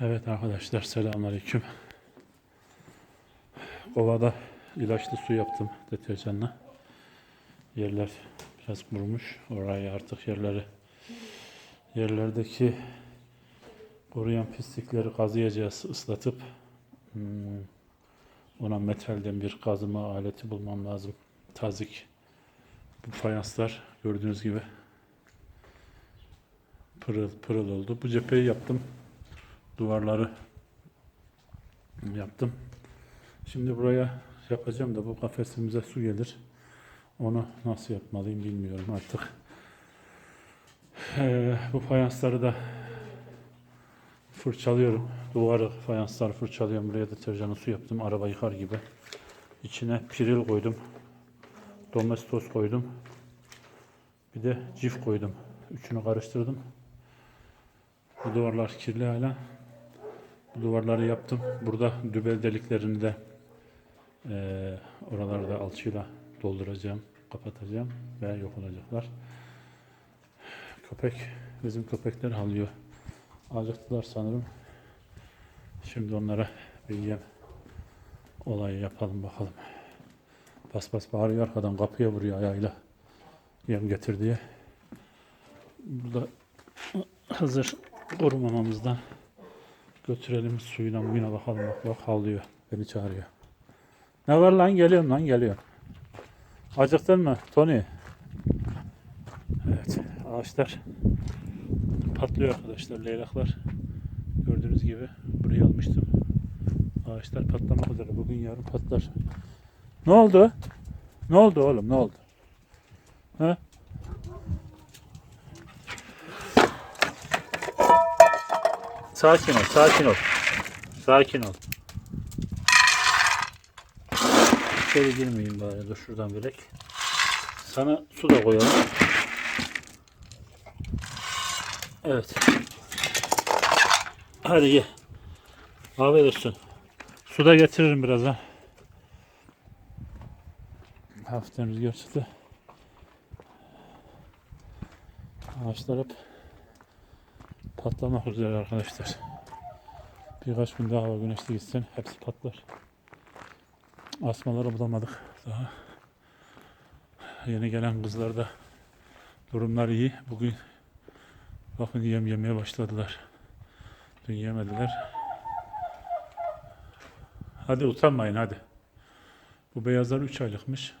Evet arkadaşlar selamünaleyküm. Kovada ilaçlı su yaptım deterjanla. Yerler biraz kurumuş. Orayı artık yerleri yerlerdeki koruyan pislikleri kazıyacağız, ıslatıp hmm, ona metalden bir kazıma aleti bulmam lazım. Tazik. Bu fayanslar gördüğünüz gibi pırıl pırıl oldu. Bu cepheyi yaptım duvarları yaptım. Şimdi buraya yapacağım da bu kafesimize su gelir. Onu nasıl yapmalıyım bilmiyorum artık. Ee, bu fayansları da fırçalıyorum. Duvarı fayansları fırçalıyorum. Buraya deterjanlı su yaptım. Araba yıkar gibi. İçine piril koydum. Domestos koydum. Bir de cif koydum. Üçünü karıştırdım. Bu duvarlar kirli hala. Bu duvarları yaptım. Burada dübel deliklerini de eee oraları da alçıyla dolduracağım, kapatacağım ve yok olacaklar. Köpek, bizim köpekler halıyor. Acıktılar sanırım. Şimdi onlara bir yem olayı yapalım bakalım. Bas bas bağırıyor arkadan kapıya vuruyor ayağıyla. Yem getir diye. Burada hazır kurumamamızdan götürelim suyuna muyuna bakalım bak bak havlıyor beni çağırıyor. Ne var lan geliyorum lan geliyorum. Acıktın mı Tony? Evet ağaçlar patlıyor arkadaşlar leylaklar. Gördüğünüz gibi buraya almıştım. Ağaçlar patlamak üzere bugün yarın patlar. Ne oldu? Ne oldu oğlum ne oldu? Ha? Sakin ol, sakin ol. Sakin ol. İçeri girmeyeyim bari. Dur şuradan bilek. Sana su da koyalım. Evet. Hadi ye. Afiyet olsun. Su da getiririm birazdan. Hafiften rüzgar çıktı. Ağaçlar hep patlamak üzere arkadaşlar. Birkaç gün daha güneşli gitsin hepsi patlar. Asmaları bulamadık daha. Yeni gelen kızlarda durumlar iyi. Bugün bakın yem yemeye başladılar. Dün yemediler. Hadi utanmayın hadi. Bu beyazlar 3 aylıkmış.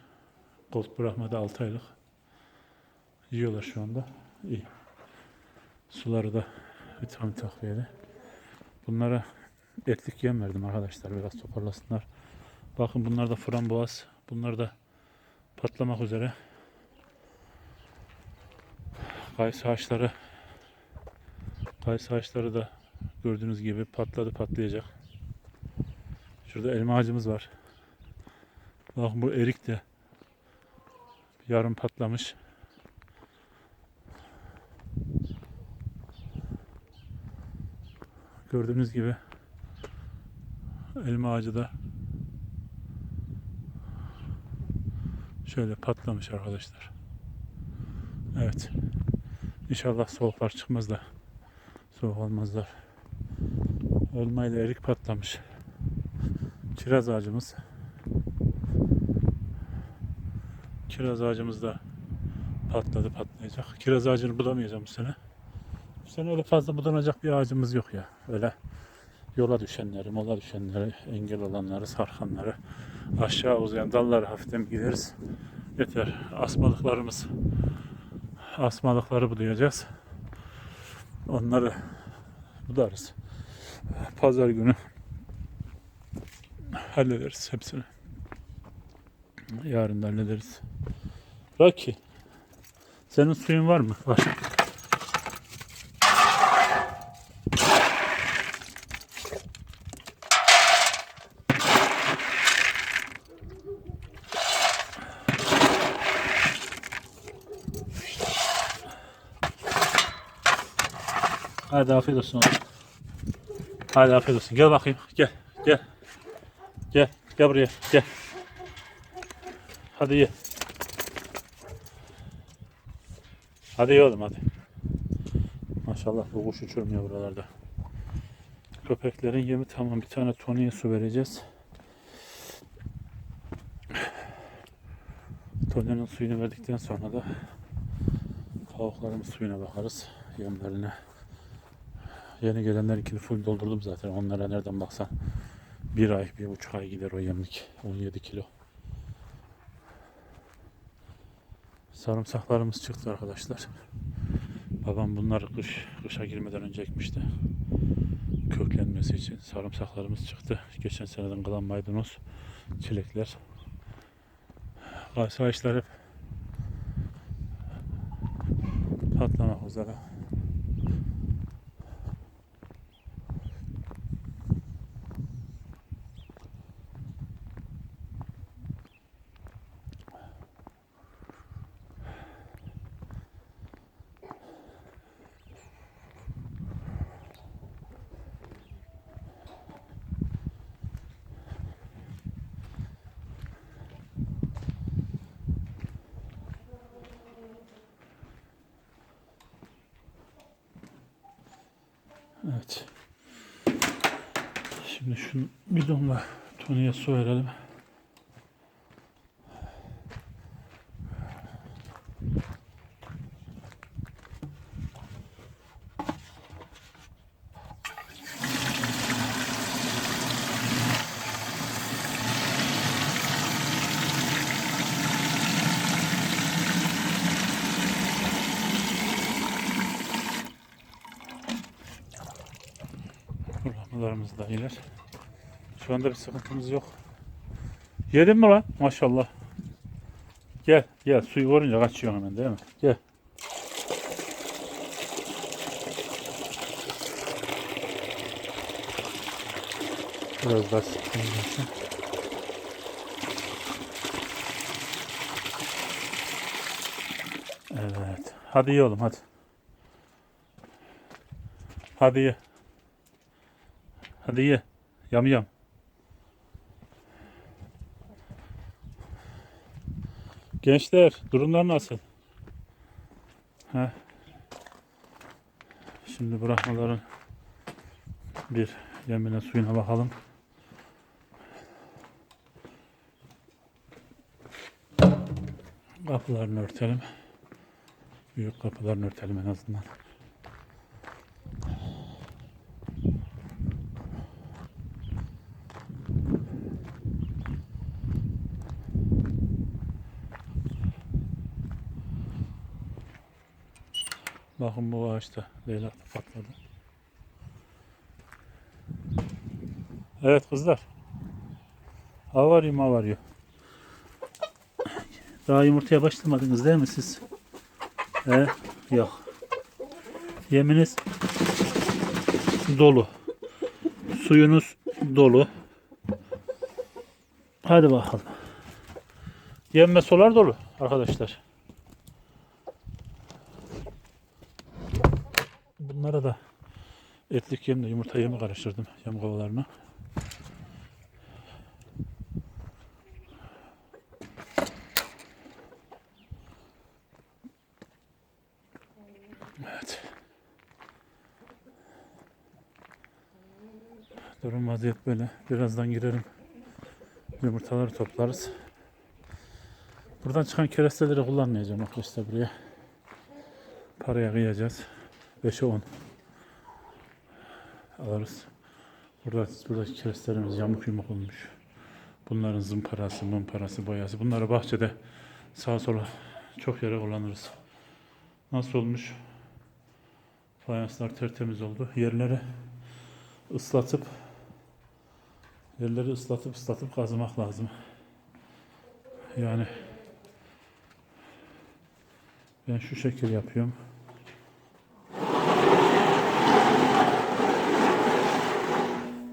Gold Brahma'da 6 aylık. Yiyorlar şu anda. İyi. Suları da vitamin takviyeli. Bunlara etlik yem verdim arkadaşlar biraz toparlasınlar. Bakın bunlar da framboğaz. Bunlar da patlamak üzere. Kayısı ağaçları kayısı ağaçları da gördüğünüz gibi patladı patlayacak. Şurada elma ağacımız var. Bakın bu erik de yarım patlamış. Gördüğünüz gibi elma ağacı da şöyle patlamış arkadaşlar. Evet. İnşallah soğuklar çıkmaz da soğuk olmazlar. Elma ile erik patlamış. Kiraz ağacımız. Kiraz ağacımız da patladı patlayacak. Kiraz ağacını bulamayacağım bu sene. Bu sene öyle fazla budanacak bir ağacımız yok ya. Öyle yola düşenleri, mola düşenleri, engel olanları, sarkanları, aşağı uzayan dalları hafiften gideriz. Yeter. Asmalıklarımız, asmalıkları budayacağız. Onları budarız. Pazar günü hallederiz hepsini. Yarın hallederiz. Rocky, senin suyun var mı? Var. Hadi afiyet olsun oğlum. Hadi afiyet olsun. Gel bakayım. Gel. Gel. Gel. Gel buraya. Gel. Hadi ye. Hadi ye oğlum hadi. Maşallah bu kuş uçurmuyor buralarda. Köpeklerin yemi tamam. Bir tane Tony'ye su vereceğiz. Tony'nin suyunu verdikten sonra da tavukların suyuna bakarız. Yemlerine. Yeni gelenlerinkini full doldurdum zaten. Onlara nereden baksan bir ay, bir buçuk ay gider o yemlik. 17 kilo. Sarımsaklarımız çıktı arkadaşlar. Babam bunları kış, kışa girmeden önce ekmişti. Köklenmesi için sarımsaklarımız çıktı. Geçen seneden kalan maydanoz, çilekler. Kayısı hep patlamak üzere. Evet. Şimdi şu bidonla Tony'ye su verelim. Rahmalarımız da iyiler. Şu anda bir sıkıntımız yok. Yedin mi lan? Maşallah. Gel gel suyu görünce kaçıyorsun hemen değil mi? Gel. Biraz daha sıkıntı. Evet. Hadi oğlum hadi. Hadi ye. Hadi ye. Yam yam. Gençler durumlar nasıl? Ha. Şimdi bırakmaların bir yemine suyuna bakalım. Kapılarını örtelim. Büyük kapılarını örtelim en azından. Bakın bu ağaçta leylak da patladı. Evet kızlar. Are you? Daha yumurtaya başlamadınız değil mi siz? He? Yok. Yeminiz dolu. Suyunuz dolu. Hadi bakalım. Yem ve sular dolu arkadaşlar. Bunlara da etlik yemle yumurta yemi karıştırdım yem kovalarına. Evet. Durum vaziyet böyle. Birazdan girerim. Yumurtaları toplarız. Buradan çıkan keresteleri kullanmayacağım arkadaşlar buraya. Paraya kıyacağız. 5'e 10 alırız. Burada buradaki kerestelerimiz yamuk yumuk olmuş. Bunların zımparası, mımparası, boyası. Bunları bahçede sağa sola çok yere kullanırız. Nasıl olmuş? Fayanslar tertemiz oldu. Yerleri ıslatıp yerleri ıslatıp ıslatıp kazımak lazım. Yani ben şu şekil yapıyorum.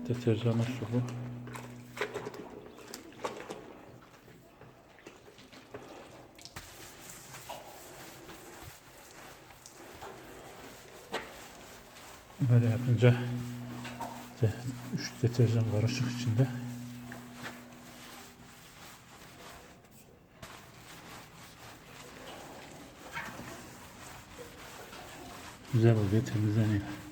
Deterjanı su bu. Böyle yapınca de, üç deterjan karışık içinde. Güzel oluyor, temizleniyor.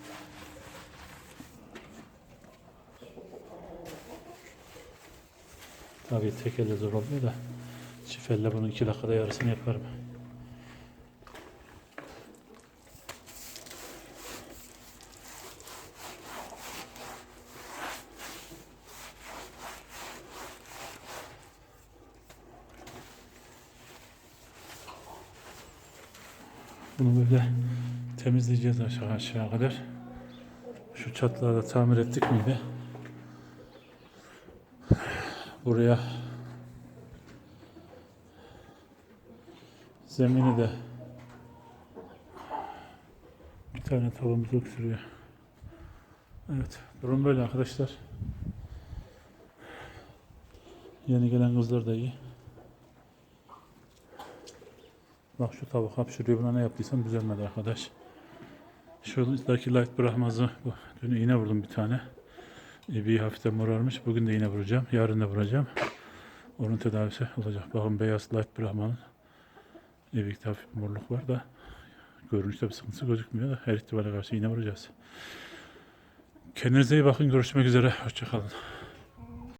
Tabii tek elle zor oluyor da çift elle bunun iki dakikada yarısını yaparım. Bunu böyle temizleyeceğiz aşağı aşağı kadar. Şu çatları da tamir ettik miydi? Buraya zemini de bir tane tavuğumuz öksürüyor. Evet, durum böyle arkadaşlar. Yeni gelen kızlar da iyi. Bak şu tavuk hapşırıyor. Buna ne yaptıysam düzelmedi arkadaş. Şuradaki light bırakmazı. Dün iğne vurdum bir tane. E, bir hafiften morarmış. Bugün de iğne vuracağım. Yarın da vuracağım. Onun tedavisi olacak. Bakın beyaz light bırakmanın ebikte hafif morluk var da görünüşte bir sıkıntısı gözükmüyor da her ihtimale karşı iğne vuracağız. Kendinize iyi bakın. Görüşmek üzere. Hoşçakalın.